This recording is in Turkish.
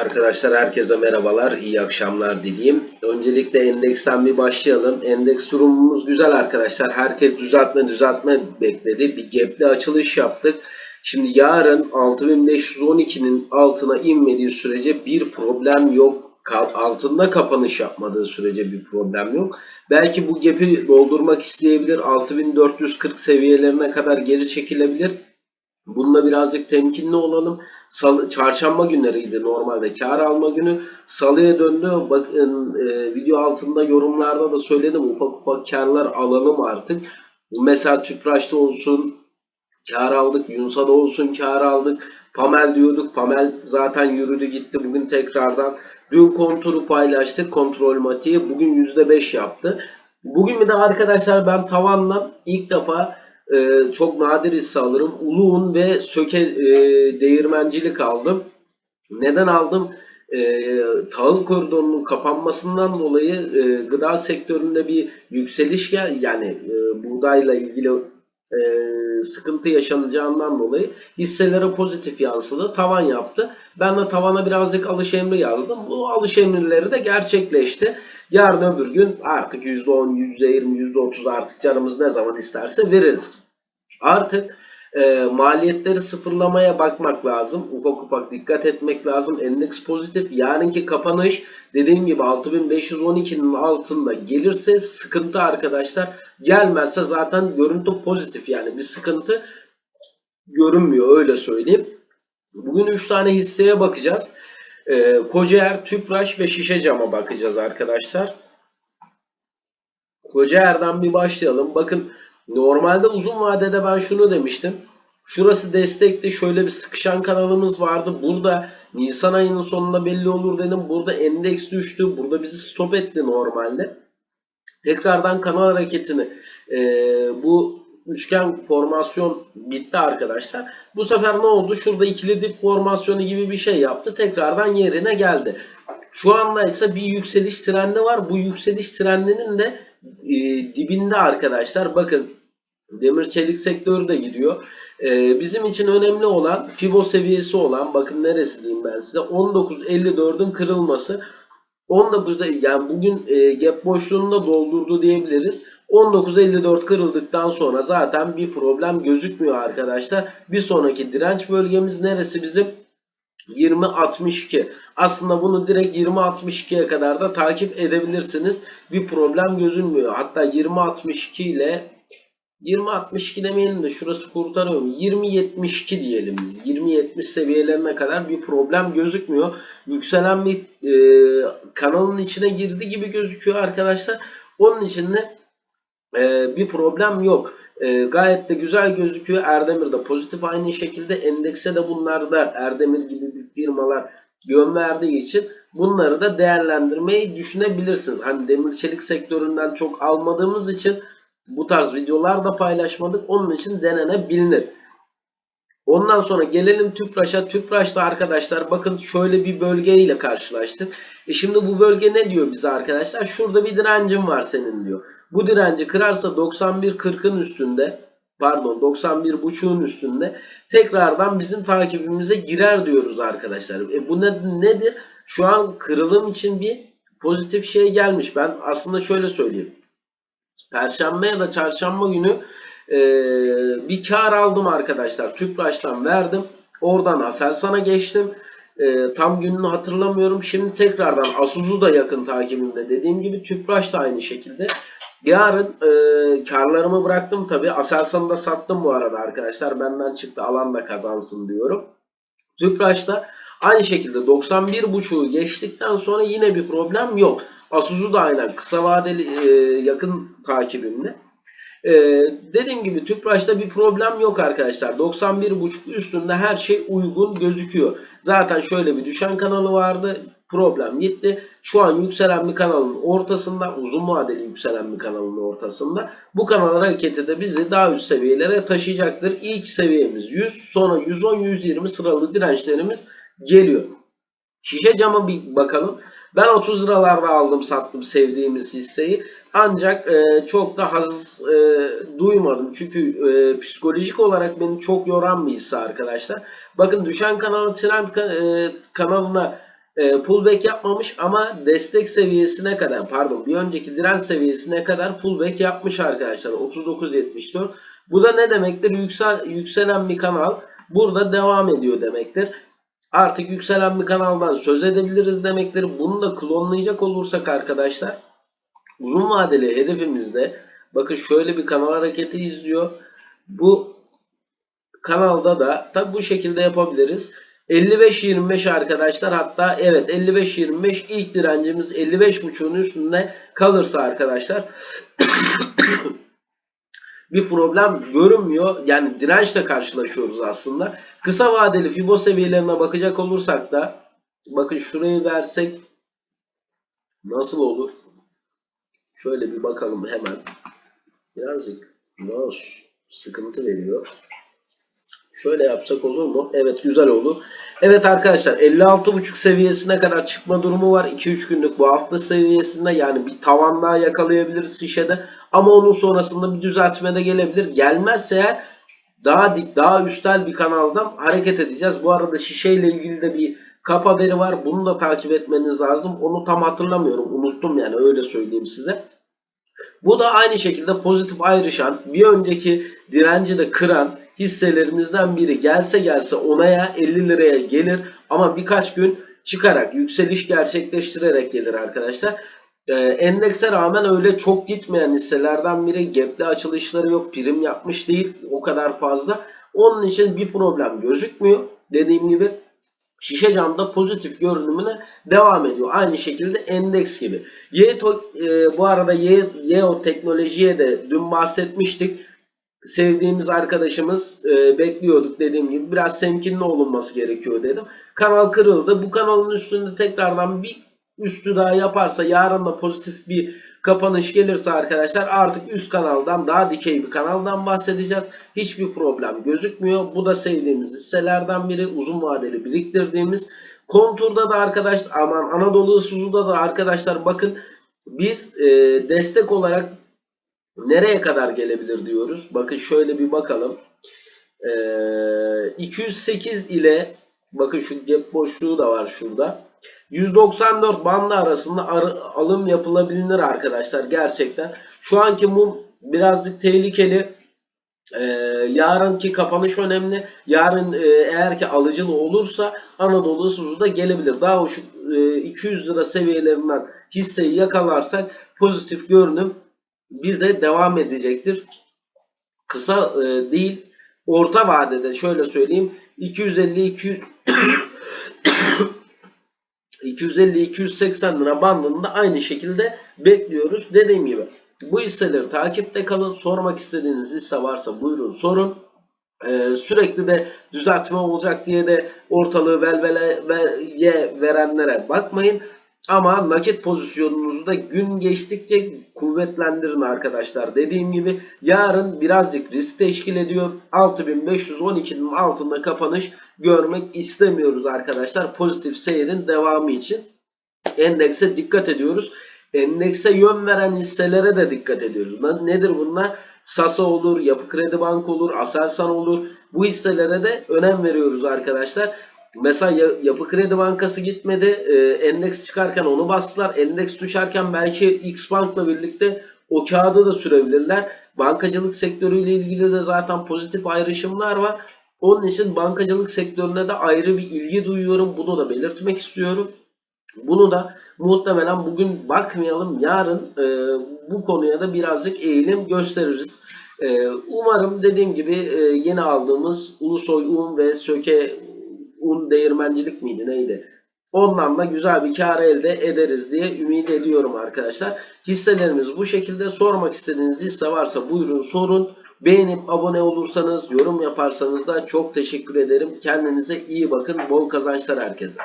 Arkadaşlar herkese merhabalar, iyi akşamlar dileyim. Öncelikle endeksten bir başlayalım. Endeks durumumuz güzel arkadaşlar. Herkes düzeltme düzeltme bekledi. Bir gap'li açılış yaptık. Şimdi yarın 6512'nin altına inmediği sürece bir problem yok. Altında kapanış yapmadığı sürece bir problem yok. Belki bu gap'i doldurmak isteyebilir. 6440 seviyelerine kadar geri çekilebilir. Bununla birazcık temkinli olalım. Salı, çarşamba günleriydi normalde kar alma günü. Salıya döndü. Bakın e, video altında yorumlarda da söyledim. Ufak ufak karlar alalım artık. Mesela Tüpraş'ta olsun kar aldık. Yunsa'da olsun kar aldık. Pamel diyorduk. Pamel zaten yürüdü gitti. Bugün tekrardan dün konturu paylaştık. Kontrol matiği. Bugün %5 yaptı. Bugün bir de arkadaşlar ben tavanla ilk defa e, çok nadir hisse alırım. Uluğun ve Söke e, değirmencilik aldım. Neden aldım? E, tahıl koridorunun kapanmasından dolayı e, gıda sektöründe bir yükseliş gel yani e, buğdayla ilgili e, sıkıntı yaşanacağından dolayı hisselere pozitif yansıdı. Tavan yaptı. Ben de tavana birazcık alış emri yazdım. Bu alış emirleri de gerçekleşti. Yarın öbür gün artık %10, %20, %30 artık canımız ne zaman isterse veririz. Artık e, maliyetleri sıfırlamaya bakmak lazım. Ufak ufak dikkat etmek lazım. Endeks pozitif. Yarınki kapanış dediğim gibi 6512'nin altında gelirse sıkıntı arkadaşlar. Gelmezse zaten görüntü pozitif. Yani bir sıkıntı görünmüyor öyle söyleyeyim. Bugün 3 tane hisseye bakacağız. Ee, Kocaer, Tüpraş ve Şişe Cam'a bakacağız arkadaşlar. Kocaer'den bir başlayalım. Bakın normalde uzun vadede ben şunu demiştim. Şurası destekti. Şöyle bir sıkışan kanalımız vardı. Burada Nisan ayının sonunda belli olur dedim. Burada endeks düştü. Burada bizi stop etti normalde. Tekrardan kanal hareketini e, bu üçgen formasyon bitti arkadaşlar. Bu sefer ne oldu? Şurada ikili dip formasyonu gibi bir şey yaptı. Tekrardan yerine geldi. Şu anda ise bir yükseliş trendi var. Bu yükseliş trendinin de e, dibinde arkadaşlar. Bakın demir çelik sektörü de gidiyor. E, bizim için önemli olan Fibo seviyesi olan bakın neresi diyeyim ben size 19.54'ün kırılması. 19'da yani bugün e, gap boşluğunu da doldurdu diyebiliriz. 19.54 kırıldıktan sonra zaten bir problem gözükmüyor arkadaşlar. Bir sonraki direnç bölgemiz neresi bizim? 20.62. Aslında bunu direkt 20.62'ye kadar da takip edebilirsiniz. Bir problem gözünmüyor. Hatta 20.62 ile 20.62 demeyelim de şurası kurtarıyorum. 20.72 diyelim biz. 20.70 seviyelerine kadar bir problem gözükmüyor. Yükselen bir e, kanalın içine girdi gibi gözüküyor arkadaşlar. Onun için de e, bir problem yok. E, gayet de güzel gözüküyor. Erdemir de pozitif aynı şekilde. Endekse de bunlar da Erdemir gibi bir firmalar yön verdiği için bunları da değerlendirmeyi düşünebilirsiniz. Hani demir çelik sektöründen çok almadığımız için bu tarz videolar da paylaşmadık. Onun için denenebilir. Ondan sonra gelelim Tüpraş'a. Tüpraş'ta arkadaşlar bakın şöyle bir bölgeyle karşılaştık. E şimdi bu bölge ne diyor bize arkadaşlar? Şurada bir direncin var senin diyor. Bu direnci kırarsa 91.40'ın üstünde pardon 91.5'un üstünde tekrardan bizim takibimize girer diyoruz arkadaşlar. E bu ne, nedir? Şu an kırılım için bir pozitif şey gelmiş. Ben aslında şöyle söyleyeyim. Perşembe ya da çarşamba günü e, bir kar aldım arkadaşlar. Tüpraş'tan verdim. Oradan Aselsan'a geçtim. E, tam gününü hatırlamıyorum. Şimdi tekrardan Asuz'u da yakın takibimde. Dediğim gibi Tüpraş da aynı şekilde. Yarın e, karlarımı bıraktım tabi. Aselsan'ı da sattım bu arada arkadaşlar. Benden çıktı alan da kazansın diyorum. Tüpraş'ta aynı şekilde 91.5'u geçtikten sonra yine bir problem yok. Asus'u da aynen kısa vadeli e, yakın takibimde. E, dediğim gibi Tüpraş'ta bir problem yok arkadaşlar. 91.5 üstünde her şey uygun gözüküyor. Zaten şöyle bir düşen kanalı vardı. Problem gitti. Şu an yükselen bir kanalın ortasında, uzun vadeli yükselen bir kanalın ortasında. Bu kanal hareketi de bizi daha üst seviyelere taşıyacaktır. İlk seviyemiz 100, sonra 110, 120 sıralı dirençlerimiz geliyor. Şişe cama bir bakalım. Ben 30 liralarda aldım sattım sevdiğimiz hisseyi. Ancak e, çok da haz e, duymadım. Çünkü e, psikolojik olarak beni çok yoran bir hisse arkadaşlar. Bakın düşen kanalı trend e, kanalına e, pullback yapmamış ama destek seviyesine kadar pardon bir önceki direnç seviyesine kadar pullback yapmış arkadaşlar 39.74 bu da ne demektir Yüksel, yükselen bir kanal burada devam ediyor demektir artık yükselen bir kanaldan söz edebiliriz demektir bunu da klonlayacak olursak arkadaşlar uzun vadeli hedefimizde bakın şöyle bir kanal hareketi izliyor. Bu kanalda da tabi bu şekilde yapabiliriz. 55-25 arkadaşlar hatta evet 55-25 ilk direncimiz 55.5'un üstünde kalırsa arkadaşlar bir problem görünmüyor. Yani dirençle karşılaşıyoruz aslında. Kısa vadeli Fibo seviyelerine bakacak olursak da bakın şurayı versek nasıl olur? Şöyle bir bakalım hemen. Birazcık mouse sıkıntı veriyor. Şöyle yapsak olur mu? Evet güzel olur. Evet arkadaşlar 56.5 seviyesine kadar çıkma durumu var. 2-3 günlük bu hafta seviyesinde yani bir tavan daha yakalayabiliriz şişede. Ama onun sonrasında bir düzeltme de gelebilir. Gelmezse eğer daha dik daha üstel bir kanaldan hareket edeceğiz. Bu arada şişeyle ilgili de bir kap haberi var. Bunu da takip etmeniz lazım. Onu tam hatırlamıyorum. Unuttum yani öyle söyleyeyim size. Bu da aynı şekilde pozitif ayrışan bir önceki direnci de kıran hisselerimizden biri gelse gelse onaya 50 liraya gelir ama birkaç gün çıkarak yükseliş gerçekleştirerek gelir arkadaşlar. Ee, endekse rağmen öyle çok gitmeyen hisselerden biri gap'li açılışları yok prim yapmış değil o kadar fazla. Onun için bir problem gözükmüyor. Dediğim gibi şişe camda pozitif görünümüne devam ediyor. Aynı şekilde endeks gibi. Yeto, e, bu arada Yeo teknolojiye de dün bahsetmiştik sevdiğimiz arkadaşımız e, bekliyorduk dediğim gibi biraz temkinli olunması gerekiyor dedim. Kanal kırıldı. Bu kanalın üstünde tekrardan bir üstü daha yaparsa yarın da pozitif bir kapanış gelirse arkadaşlar artık üst kanaldan daha dikey bir kanaldan bahsedeceğiz. Hiçbir problem gözükmüyor. Bu da sevdiğimiz hisselerden biri. Uzun vadeli biriktirdiğimiz. Konturda da arkadaşlar aman Anadolu Isuzu'da da arkadaşlar bakın biz e, destek olarak nereye kadar gelebilir diyoruz. Bakın şöyle bir bakalım. Ee, 208 ile bakın şu gap boşluğu da var şurada. 194 bandı arasında alım yapılabilir arkadaşlar gerçekten. Şu anki mum birazcık tehlikeli. Ee, yarınki kapanış önemli. Yarın e, eğer ki alıcılı olursa Anadolu Isuzu da gelebilir. Daha hoş e, 200 lira seviyelerinden hisseyi yakalarsak pozitif görünüm bize devam edecektir. Kısa e, değil, orta vadede şöyle söyleyeyim 250 200 250-280 lira bandında aynı şekilde bekliyoruz. Dediğim gibi bu hisseleri takipte kalın. Sormak istediğiniz hisse varsa buyurun sorun. Ee, sürekli de düzeltme olacak diye de ortalığı velveleye verenlere bakmayın. Ama nakit pozisyonunuzu da gün geçtikçe kuvvetlendirin arkadaşlar. Dediğim gibi yarın birazcık risk teşkil ediyor. 6512'nin altında kapanış görmek istemiyoruz arkadaşlar. Pozitif seyrin devamı için endekse dikkat ediyoruz. Endekse yön veren hisselere de dikkat ediyoruz. Nedir bunlar? Sasa olur, Yapı Kredi Bank olur, Aselsan olur. Bu hisselere de önem veriyoruz arkadaşlar. Mesela Yapı Kredi Bankası gitmedi. E, endeks çıkarken onu bastılar. Endeks düşerken belki X Bank'la birlikte o kağıdı da sürebilirler. Bankacılık sektörüyle ilgili de zaten pozitif ayrışımlar var. Onun için bankacılık sektörüne de ayrı bir ilgi duyuyorum. Bunu da belirtmek istiyorum. Bunu da muhtemelen bugün bakmayalım. Yarın e, bu konuya da birazcık eğilim gösteririz. E, umarım dediğim gibi e, yeni aldığımız Ulusoy Un ve Söke un değirmencilik miydi neydi? Ondan da güzel bir kar elde ederiz diye ümit ediyorum arkadaşlar. Hisselerimiz bu şekilde. Sormak istediğiniz hisse varsa buyurun sorun. Beğenip abone olursanız, yorum yaparsanız da çok teşekkür ederim. Kendinize iyi bakın. Bol kazançlar herkese.